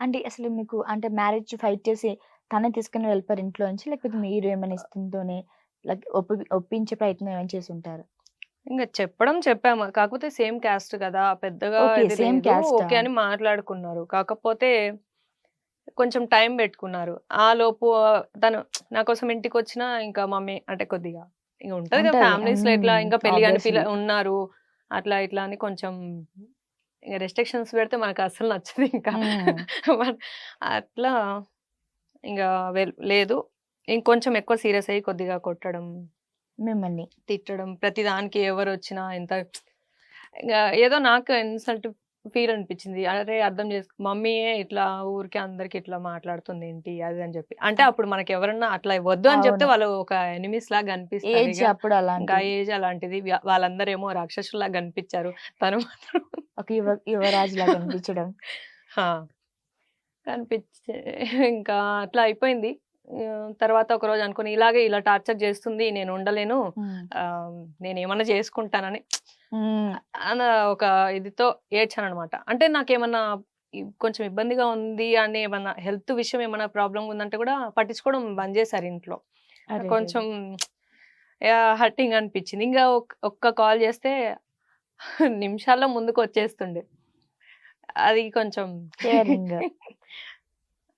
అంటే అసలు మీకు అంటే మ్యారేజ్ ఫైట్ చేసి తనే తీసుకుని వెళ్ళిపోయారు ఇంట్లో నుంచి? లేకపోతే మీరు ఏమైనా ఇస్తుంటోనే లైక్ ఒప్పి ఒప్పించే ప్రయత్నం ఏమైనా చేసి ఉంటారు ఇంకా చెప్పడం చెప్పాము. కాకపోతే సేమ్ క్యాస్ట్ కదా. పెద్దగా Okay, ఇది same లేదు, caste ఆ? ఓకే అని మాట్లాడుకున్నారు. కాకపోతే కొంచెం టైం పెట్టుకున్నారు. ఆ లోపు తను నా కోసం ఇంటికి వచ్చినా ఇంకా మమ్మీ అంటే కొద్దిగా ఇంకా ఉంటది కదా ఉంటది. ఫ్యామిలీస్లో ఇట్లా ఇంకా పెళ్ళి కాని పిల్ల. ఉన్నారు. అట్లా ఇట్లా అని కొంచెం ఇంకా రెస్ట్రిక్షన్స్ పెడితే మనకు అస్సలు నచ్చదు ఇంకా. అట్లా ఇంకా లేదు. ఇంకొంచెం ఎక్కువ సీరియస్ అయ్యి కొద్దిగా కొట్టడం మిమ్మల్ని. తిట్టడం ప్రతి దానికి ఎవరు వచ్చినా ఎంత ఇంకా ఏదో నాకు ఇన్సల్ట్ ఫీల్ అనిపించింది. అరే! అర్థం చేసుకో మమ్మీయే ఇట్లా ఊరికే అందరికి ఇట్లా మాట్లాడుతుంది ఏంటి? అది అని చెప్పి. అంటే అప్పుడు మనకి ఎవరన్నా అట్లా వద్దు అని చెప్తే. వాళ్ళు ఒక ఎనిమిస్ లాగా కనిపిస్తారు ఇక. అప్పుడు ఇంకా అలాంటి ఏజ్ అలాంటిది. వా- వాళ్ళందరూ ఏమో రాక్షసులాగా కనిపించారు తను మాత్రం ఒక యువ యువరాజు లాగా అనిపించడం. హా. కనిపించే ఇంకా అట్లా అయిపోయింది. తర్వాత ఒక రోజు అనుకుని ఇలాగే ఇలా టార్చర్ చేస్తుంది నేను ఉండలేను. నేను ఏమన్నా చేసుకుంటానని. అన్న ఒక ఇదితో ఏడ్చాను అనమాట అంటే నాకేమన్నా కొంచెం ఇబ్బందిగా ఉంది అని ఏమన్నా హెల్త్ విషయం ఏమన్నా ప్రాబ్లం ఉందంటే కూడా పట్టించుకోవడం బంద్ చేశారు ఇంట్లో. కొంచెం హర్టింగ్ అనిపించింది. ఇంకా ఒక్- ఒక్క కాల్ చేస్తే నిమిషాల్లో ముందుకు వచ్చేస్తుండే అది కొంచెం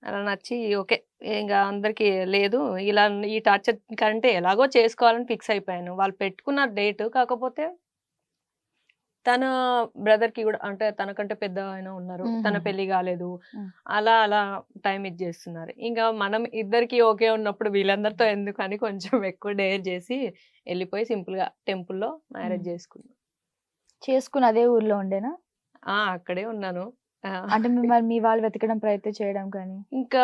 అలా నచ్చి ఓకే ఇంకా అందరికి లేదు. ఇలా ఈ టార్చర్ కంటే ఎలాగో చేసుకోవాలని ఫిక్స్ అయిపోయాను. వాళ్ళు పెట్టుకున్న డేట్ కాకపోతే తన బ్రదర్కి కూడా అంటే తనకంటే పెద్ద ఆయన ఉన్నారు. తన. పెళ్ళి కాలేదు. అలా అలా టైం ఇచ్చేస్తున్నారు ఇంకా మనం ఇద్దరికి ఓకే ఉన్నప్పుడు వీళ్ళందరితో ఎందుకు అని కొంచెం ఎక్కువ డేర్ చేసి వెళ్ళిపోయి సింపుల్గా టెంపుల్లో మ్యారేజ్ మ్మ్. చేసుకున్నాను చేసుకుని అదే ఊర్లో ఉండేనా? ఆ అక్కడే ఉన్నాను. అంటే మిమ్మల్ని మీ వాళ్ళు వెతకడం ప్రయత్నం చేయడం కానీ? ఇంకా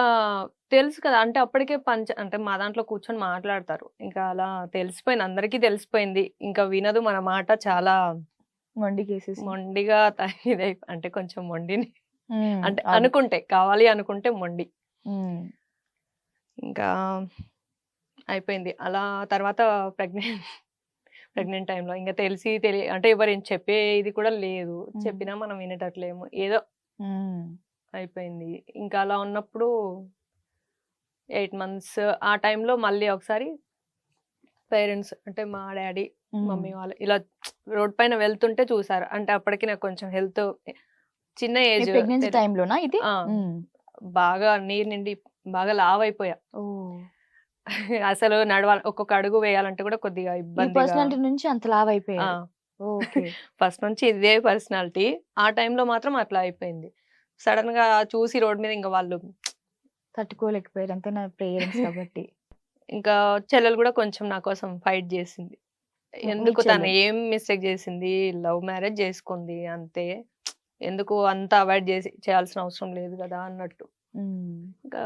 తెలుసు కదా అంటే అప్పటికే పంచ అంటే మా దాంట్లో కూర్చొని మాట్లాడతారు. ఇంకా అలా తెలిసిపోయింది. అందరికీ తెలిసిపోయింది. ఇంకా వినదు మన మాట చాలా మొండి కేసెస్. మొండిగా ఇదై అంటే కొంచెం మొండిని. అంటే అనుకుంటే కావాలి అనుకుంటే మొండి. ఇంకా అయిపోయింది. అలా తర్వాత ప్రెగ్నెంట్ ప్రెగ్నెంట్ టైంలో ఇంకా తెలిసి తెలియ అంటే ఎవరు ఏం చెప్పే ఇది కూడా లేదు. చెప్పినా మనం వినేటట్లేము. ఏదో అయిపోయింది. ఇంకా అలా ఉన్నప్పుడు ఎయిట్ మంత్స్ ఆ టైంలో మళ్ళీ ఒకసారి పేరెంట్స్ అంటే మా డాడీ మమ్మీ వాళ్ళు ఇలా రోడ్ పైన వెళ్తుంటే చూసారు. అంటే అప్పటికి నాకు కొంచెం హెల్త్ చిన్న ఏజ్ ప్రెగ్నెన్సీ టైంలోనా ఇది. బాగా నీరు నిండి బాగా లావ్ అయిపోయా అసలు నడవాలి ఒక్కొక్క అడుగు వేయాలంటే కూడా కొద్దిగా ఇబ్బంది పర్సనాలిటీ నుంచి అంత లావ్ అయిపోయారు ఓకే. ఫస్ట్ నుంచి ఇదే పర్సనాలిటీ. ఆ టైంలో మాత్రం అట్లా అయిపోయింది. సడన్గా చూసి రోడ్ మీద ఇంకా వాళ్ళు తట్టుకోలేకపోయారు. అంతే నా పేరెంట్స్ కాబట్టి? ఇంకా చెల్లెలు కూడా కొంచెం నా కోసం ఫైట్ చేసింది. ఎందుకు తను? ఏం మిస్టేక్ చేసింది లవ్ మ్యారేజ్ చేసుకుంది అంతే ఎందుకు అంత అవాయిడ్ చేసి చేయాల్సిన అవసరం లేదు కదా అన్నట్టు. ఇంకా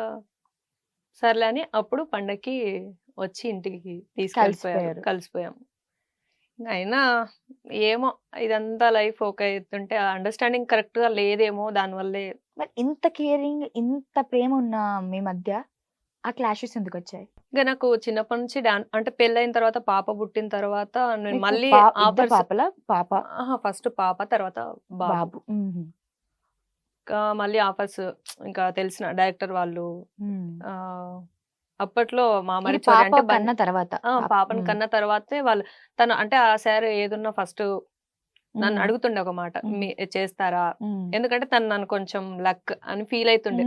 సర్లే అని అప్పుడు పండక్కి వచ్చి ఇంటికి తీసుకెళ్ళిపోయారు కలిసిపోయారు. కలిసిపోయాం ఇంకా అయినా ఏమో ఇదంతా లైఫ్ ఒక ఎత్తుంటే అండర్స్టాండింగ్ కరెక్ట్గా లేదేమో దానివల్లే ఇంత కేరింగ్ ఇంత ప్రేమ ఉన్న మీ మధ్య ఆ క్లాషెస్ ఎందుకు వచ్చాయి ఇంకా నాకు చిన్నప్పటి నుంచి డాన్ అంటే పెళ్ళైన తర్వాత పాప పుట్టిన తర్వాత నేను మీకు మళ్ళీ పా- ఇద్దరు ఆఫర్స్ పాపల? పాప? ఫస్ట్ పాప తర్వాత బాబు. బాబు. మ్మ్. ఇంకా మళ్ళీ ఆఫర్స్ ఇంకా తెలిసిన డైరెక్టర్ వాళ్ళు. మ్మ్. ఆ అప్పట్లో మా ఇది పాప కన్న తర్వాత. ఆ, పాప- పాపను మ్మ్. కన్న తర్వాతే వాళ్ళు తను అంటే ఆ సార్ ఏదున్నా ఫస్ట్ నన్ను. అడుగుతుండే ఒక మాట చేస్తారా. ఎందుకంటే తను నన్ను కొంచెం లక్ అని ఫీల్ అవుతుండే.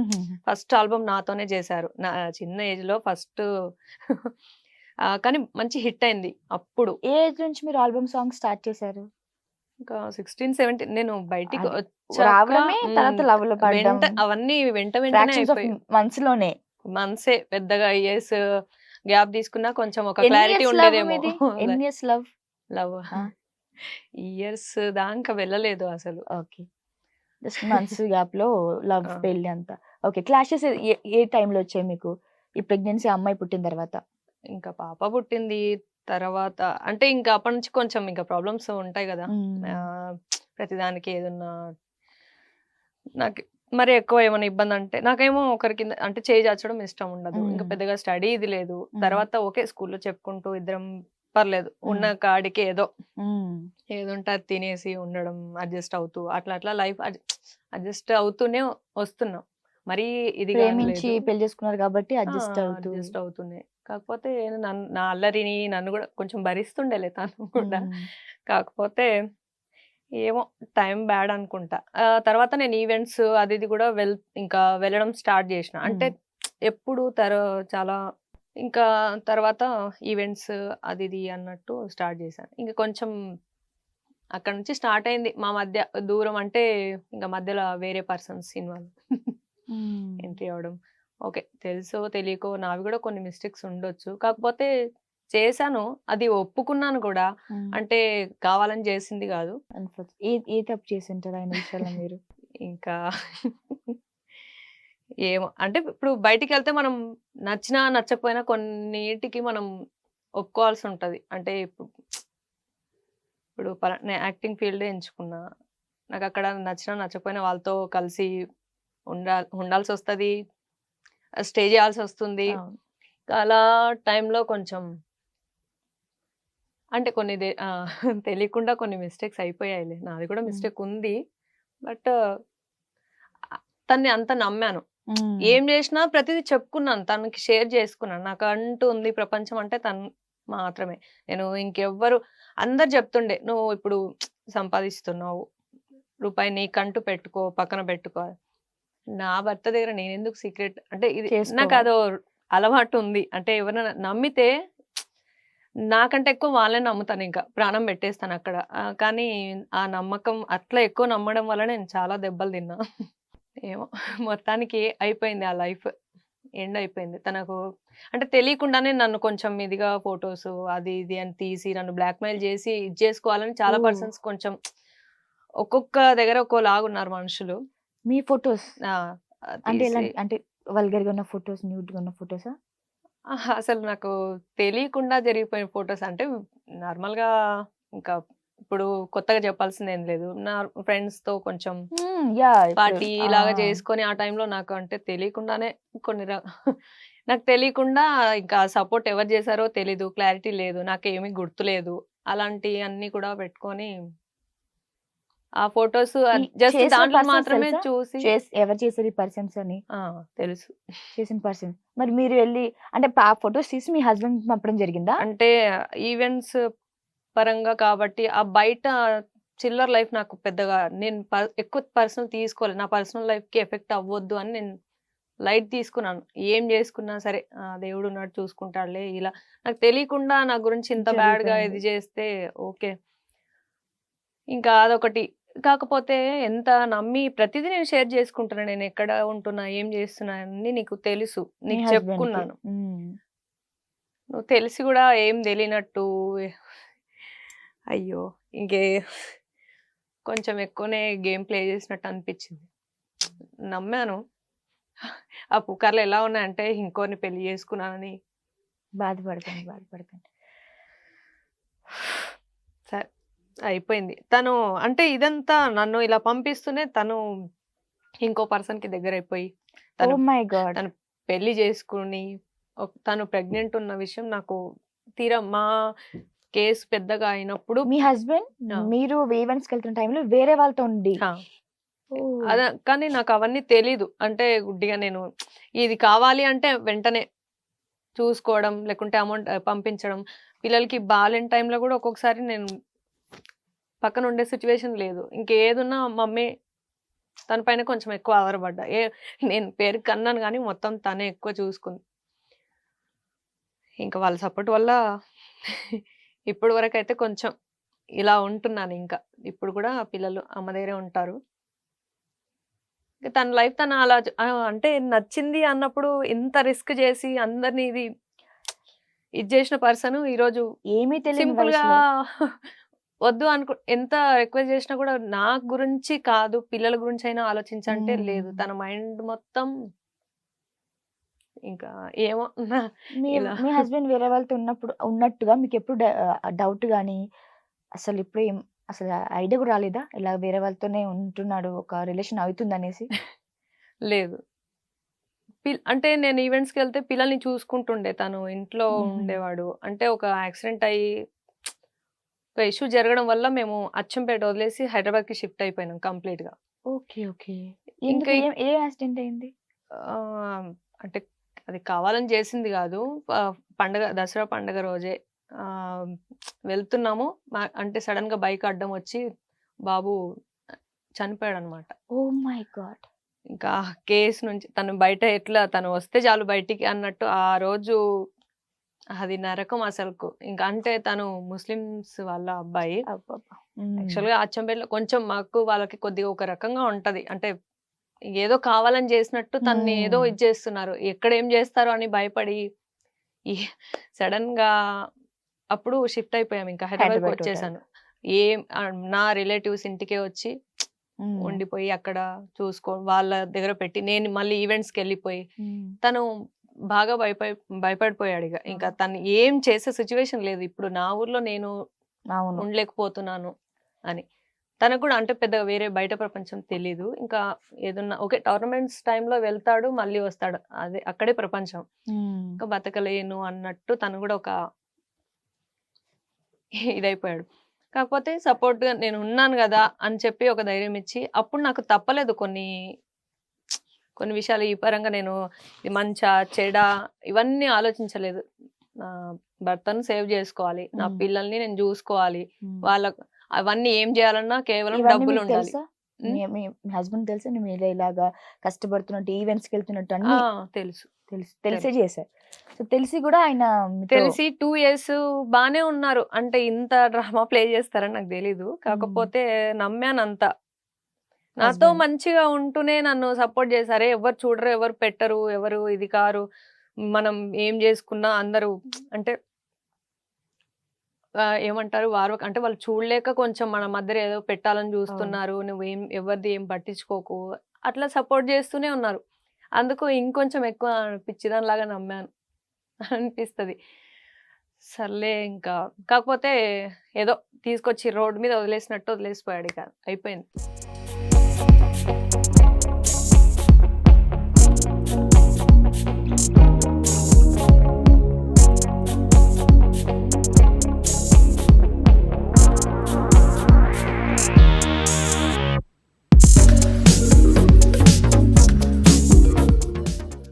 ఫస్ట్ ఆల్బమ్ నాతోనే చేశారు. నా చిన్న ఏజ్లో ఫస్ట్ కానీ మంచి హిట్ అయింది అప్పుడు. ఏ ఏజ్ నుంచి మీరు ఆల్బమ్ సాంగ్ స్టార్ట్ చేశారు? ఇంకా సిక్స్టీన్ సెవెంటీన్ నేను బయటికి అవన్నీ వెంట వెంటనే ఫ్రాక్షన్స్ ఆఫ్ అయిపోయాయి. మంత్స్లోనే. మంత్సే పెద్దగా ఇయర్స్ గ్యాప్ తీసుకున్నా కొంచెం ఒక క్లారిటీ love ఉండేదేమో? ఎన్ని ఇయర్స్ లవ్. లవ్. ఇయర్స్ దాకా వెళ్ళలేదు అసలు. ఓకే. జస్ట్ మంత్స్ గ్యాప్లో లవ్. పెళ్ళి అంతా. ఓకే. క్లాషెస్ ఏ టైంలో వచ్చాయి మీకు? ఈ ప్రెగ్నెన్సీ అమ్మాయి పుట్టిన తర్వాత. ఇంకా పాప పుట్టింది తర్వాత అంటే ఇంకా అప్పటి నుంచి కొంచెం ఇంకా ప్రాబ్లమ్స్ ఉంటాయి కదా. ప్రతిదానికి ఏదన్నా నాకు మరి ఎక్కువ ఏమైనా ఇబ్బంది అంటే నాకేమో ఒకరి కింద అంటే చేయి చాచడం ఇష్టం ఉండదు. ఇంకా. పెద్దగా స్టడీ ఇది లేదు. తర్వాత ఓకే స్కూల్లో చెప్పుకుంటూ ఇద్దరం పర్లేదు. ఉన్న. కాడికి ఏదో. మ్మ్. ఏదో ఉంటే అది తినేసి ఉండడం అడ్జస్ట్ అవుతూ అట్లా అట్లా లైఫ్ అడ్జస్ట్ అవుతూనే వస్తున్నాం. మరీ ఇది ప్రేమించి పెళ్ళి చేసుకున్నారు కాబట్టి అడ్జస్ట్ అవుతూ. అడ్జస్ట్ అవుతున్నాయి కాకపోతే నా అల్లరిని నన్ను కూడా కొంచెం భరిస్తుండేలే తను కూడా. కాకపోతే ఏమో టైం బ్యాడ్ అనుకుంటా. తర్వాత నేను ఈవెంట్స్ అది ఇది కూడా వెల్ ఇంకా వెళ్ళడం స్టార్ట్ చేసిన. అంటే ఎప్పుడు తర చాలా ఇంకా తర్వాత ఈవెంట్స్ అది ఇది అన్నట్టు స్టార్ట్ చేశాను. ఇంకా కొంచెం అక్కడ నుంచి స్టార్ట్ అయింది మా మధ్య దూరం అంటే ఇంకా మధ్యలో వేరే పర్సన్స్ ఇన్వాల్వ్. ఎంట్రీ అవ్వడం. ఓకే తెలుసో తెలియకో నావి కూడా కొన్ని మిస్టేక్స్ ఉండొచ్చు. కాకపోతే చేశాను అది ఒప్పుకున్నాను కూడా. అంటే కావాలని చేసింది కాదు. ఏ తప్పు చేసి ఉంటారు ఆయన మీరు? ఇంకా ఏమో. అంటే ఇప్పుడు బయటికి వెళ్తే మనం నచ్చినా నచ్చకపోయినా కొన్నిటికి మనం ఒప్పుకోవాల్సి ఉంటది అంటే ఇప్పుడు ఇప్పుడు నేను యాక్టింగ్ ఫీల్డ్ ఎంచుకున్నా. నాకు అక్కడ నచ్చినా నచ్చకపోయినా వాళ్ళతో కలిసి ఉండా ఉండాల్సి వస్తుంది స్టే చేయాల్సి వస్తుంది. అలా టైంలో కొంచెం అంటే కొన్ని తెలియకుండా కొన్ని మిస్టేక్స్ అయిపోయాయిలే. నాది కూడా. మిస్టేక్ ఉంది. బట్ తన్ని అంత నమ్మాను. ఏం చేసినా ప్రతిదీ చెప్పుకున్నాను. తనకి షేర్ చేసుకున్నాను. నాకు అంటూ ఉంది ప్రపంచం అంటే తను మాత్రమే. నేను ఇంకెవ్వరు అందరు చెప్తుండే నువ్వు ఇప్పుడు సంపాదిస్తున్నావు. రూపాయి నీకంటూ పెట్టుకో పక్కన పెట్టుకో. నా భర్త దగ్గర నేను ఎందుకు సీక్రెట్ అంటే ఇది. నాకు అదో అలవాటు ఉంది. అంటే ఎవరైనా నమ్మితే నాకంటే ఎక్కువ వాళ్ళే నమ్ముతాను ఇంకా. ప్రాణం పెట్టేస్తాను అక్కడ. కానీ ఆ నమ్మకం అట్లా ఎక్కువ నమ్మడం వల్ల నేను చాలా దెబ్బలు తిన్నా. ఏమో. మొత్తానికి అయిపోయింది ఆ లైఫ్. ఎండ్ అయిపోయింది తనకు అంటే తెలియకుండానే నన్ను కొంచెం ఇదిగా ఫొటోస్ అది ఇది అని తీసి నన్ను బ్లాక్మెయిల్ చేసి ఇది చేసుకోవాలని చాలా. పర్సన్స్ కొంచెం ఒక్కొక్క దగ్గర ఒక్కోలాగా ఉన్నారు మనుషులు. మీ ఫొటోస్? అంటే అంటే వల్గర్గా ఉన్న ఫొటోస్ న్యూడ్గా ఉన్న ఫొటోసా? అసలు నాకు తెలియకుండా జరిగిపోయిన ఫొటోస్ అంటే నార్మల్గా ఇంకా ఇప్పుడు కొత్తగా చెప్పాల్సింది ఏం లేదు. నా ఫ్రెండ్స్తో కొంచెం యా పార్టీ లాగా చేసుకొని ఆ టైంలో నాకు అంటే తెలియకుండానే కొన్ని నాకు తెలియకుండా ఇంకా సపోర్ట్ ఎవరు చేశారో తెలీదు క్లారిటీ లేదు నాకు ఏమీ గుర్తులేదు అలాంటి అన్ని కూడా పెట్టుకొని ఆ ఫొటోస్ జస్ట్ దాంట్లో మాత్రమే? చూసి ఎవరు చేశారు ఈ పర్సన్స్ అని? ఆ, తెలుసు. చేసిన పర్సన్ మరి మీరు వెళ్ళి అంటే ఆ ఫొటోస్ తీసి మీ హస్బెండ్ పంపడం జరిగిందా? అంటే ఈవెంట్స్ పరంగా కాబట్టి ఆ బయట చిల్లర్ లైఫ్ నాకు పెద్దగా నేను ఎక్కువ పర్సనల్ తీసుకోలేదు నా పర్సనల్ లైఫ్కి ఎఫెక్ట్ అవ్వద్దు అని నేను లైట్ తీసుకున్నాను. ఏం చేసుకున్నా సరే ఆ దేవుడు ఉన్నాడు చూసుకుంటాడులే ఇలా. నాకు తెలియకుండా నా గురించి ఇంత బ్యాడ్గా జరిగిపోయింది. ఇది చేస్తే ఓకే. ఇంకా అదొకటి. కాకపోతే ఎంత నమ్మి ప్రతిదీ నేను షేర్ చేసుకుంటున్నా. నేను ఎక్కడ ఉంటున్నా ఏం చేస్తున్నా అన్ని నీకు తెలుసు. నీకు? చెప్పుకున్నాను. నువ్వు తెలిసి కూడా ఏం తెలియనట్టు అయ్యో! ఇంకే కొంచెం ఎక్కువనే గేమ్ ప్లే చేసినట్టు అనిపించింది. నమ్మాను. ఆ పుకార్లు ఎలా ఉన్నాయంటే ఇంకోని పెళ్ళి చేసుకున్నానని. బాధపడకండి బాధపడకండి. సరే అయిపోయింది. తను అంటే ఇదంతా నన్ను ఇలా పంపిస్తూనే తను ఇంకో పర్సన్కి దగ్గర అయిపోయి తను మై గాడ్ తను పెళ్ళి చేసుకుని తను ప్రెగ్నెంట్ ఉన్న విషయం నాకు తీరా మా కేసు పెద్దగా అయినప్పుడు మీ హస్బెండ్. మీరు ఈవెంట్స్కి వెళ్తున్న టైంలో వేరే వాళ్ళతో ఉండి. అద కానీ నాకు అవన్నీ తెలీదు. అంటే గుడ్డిగా నేను ఇది కావాలి అంటే వెంటనే చూసుకోవడం లేకుంటే అమౌంట్ పంపించడం. పిల్లలకి బాగాలేని టైంలో కూడా ఒక్కొక్కసారి నేను పక్కన ఉండే సిచ్యువేషన్ లేదు. ఇంకేదున్నా మమ్మీ తన పైన కొంచెం ఎక్కువ ఆధారపడ్డా. ఏ నేను పేరు కన్నాను కానీ మొత్తం తనే ఎక్కువ చూసుకుంది. ఇంకా వాళ్ళ సపోర్ట్ వల్ల ఇప్పటి వరకు అయితే కొంచెం ఇలా ఉంటున్నాను ఇంకా ఇప్పుడు కూడా పిల్లలు అమ్మ దగ్గరే ఉంటారు తన లైఫ్ తన అలా అంటే నచ్చింది అన్నప్పుడు ఇంత రిస్క్ చేసి అందరినీ ఇది ఇది చేసిన పర్సన్ ఈరోజు ఏమీ సింపుల్గా. వద్దు అనుకో ఎంత రిక్వెస్ట్ చేసినా కూడా నా గురించి కాదు పిల్లల గురించి అయినా ఆలోచించంటే లేదు. తన మైండ్ మొత్తం ఇంకా ఏమో మీ హస్బెండ్ వేరే వాళ్ళతో ఉన్నప్పుడు ఉన్నట్టుగా మీకు ఎప్పుడు డౌట్ కానీ అసలు ఇప్పుడు ఏం అసలు ఐడియా కూడా రాలేదా? ఇలా వేరే వాళ్ళతోనే ఉంటున్నాడు ఒక రిలేషన్ అవుతుంది అనేసి లేదు అంటే నేను ఈవెంట్స్కి వెళ్తే పిల్లల్ని చూసుకుంటుండే తను. ఇంట్లో. ఉండేవాడు. అంటే ఒక యాక్సిడెంట్ అయ్యి ఒక ఇష్యూ జరగడం వల్ల మేము అచ్చంపేట వదిలేసి హైదరాబాద్కి షిఫ్ట్ అయిపోయినాం కంప్లీట్గా ఓకే ఓకే. ఇంకా ఏం యాక్సిడెంట్ అయింది? అంటే అది కావాలని చేసింది. ప పండగ దసరా పండగ రోజే వెళ్తున్నాము. అంటే సడెన్‌గా బైక్ అడ్డం వచ్చి బాబు చనిపోయాడనమాట. Oh my God! ఇంకా కేస్ నుంచి తను బయట ఎట్లా తను వస్తే చాలు బయటికి అన్నట్టు ఆ రోజు అది నరకం అసలుకు. ఇంక అంటే తను ముస్లిమ్స్ వాళ్ళ అబ్బాయి. యాక్చువల్‌గా అచ్చంపేటలో కొంచెం మాకు వాళ్ళకి కొద్దిగా ఒక రకంగా ఉంటది. అంటే ఏదో కావాలని చేసినట్టు తనని ఏదో. ఇది చేస్తున్నారు. ఎక్కడ ఏం చేస్తారో అని భయపడి ఈ సడెన్‌గా అప్పుడు షిఫ్ట్ అయిపోయాము. ఇంకా హైదరాబాద్ వచ్చేసాను. ఏం నా రిలేటివ్స్ ఇంటికే వచ్చి. ఉండిపోయి అక్కడ చూసుకో వాళ్ళ దగ్గర పెట్టి నేను మళ్ళీ ఈవెంట్స్‌కెళ్ళిపోయి హ్మ్. తను బాగా భయపడి భయపడిపోయాడిగ. ఇంకా తను ఏం చేసే సిట్యుయేషన్ లేదు. ఇప్పుడు నా ఊర్లో నేను. ఉండలేకపోతున్నాను అని. తనకు కూడా అంటే పెద్దగా వేరే బయట ప్రపంచం తెలీదు. ఇంకా ఏదన్నా ఓకే. టోర్నమెంట్స్ టైమ్‌లో వెళ్తాడు, మళ్ళీ వస్తాడు. అదే అక్కడే ప్రపంచం. ఇంకా బతకలేను అన్నట్టు తను కూడా ఒక ఇదైపోయాడు. కాకపోతే సపోర్ట్‌గా నేను ఉన్నాను గదా! అని చెప్పి ఒక ధైర్యం ఇచ్చి అప్పుడు నాకు తప్పలేదు కొన్ని కొన్ని విషయాలు ఈ పరంగా నేను మంచా? చెడా? ఇవన్నీ ఆలోచించలేదు. నా భర్తను సేవ్ జేసుకోవాలి. నా. పిల్లల్ని నేను జూసుకోవాలి. హ్మ్. అవన్నీ ఏం జేయాలన్నా కేవలం. తెలుసా? హ్మ్. మీ హస్బెండ్‌కి తెలుసా? ఇలా ఇలాగా కష్టపడుతున్నట్టు, ఈవెంట్స్‌కెళ్తున్నట్టు ఆ! అన్నీ తెలుసు. తెలుసు. తెలుసు. చేశారు. సో, తెలిసి కూడా ఆయన తెలిసి 2 ఇయర్స్ బానే ఉన్నారు. అంటే ఇంత డ్రామా ప్లే జేస్తారని నాకు తెలీదు. కాకపోతే నమ్మానంతా. నాతో హస్బెండ్. మంచిగా ఉంటూనే నన్ను సపోర్ట్ చేశారు. "అరే! ఎవరు చూడరు, ఎవరు పెట్టరు, ఎవరు ఇది కారు. మనం ఏం జేసుకున్నా అందరూ" అంటే ఏమంటారు వారు అంటే వాళ్ళు చూడలేక కొంచెం మన మధ్యలో ఏదో పెట్టాలని అవును. జూస్తున్నారు. నువ్వేం ఎవరిది ఏం పట్టించుకోకు. అట్లా సపోర్ట్ జేస్తూనే ఉన్నారు. అందుకు ఇంకొంచెం ఎక్కువ పిచ్చిదానిలాగా నమ్మాను అనిపిస్తది. సర్లే ఇంకా కాకపోతే ఏదో తీసుకొచ్చి రోడ్ మీద వదిలేసినట్టు వదిలేసిపోయాడిక. అయిపోయింది.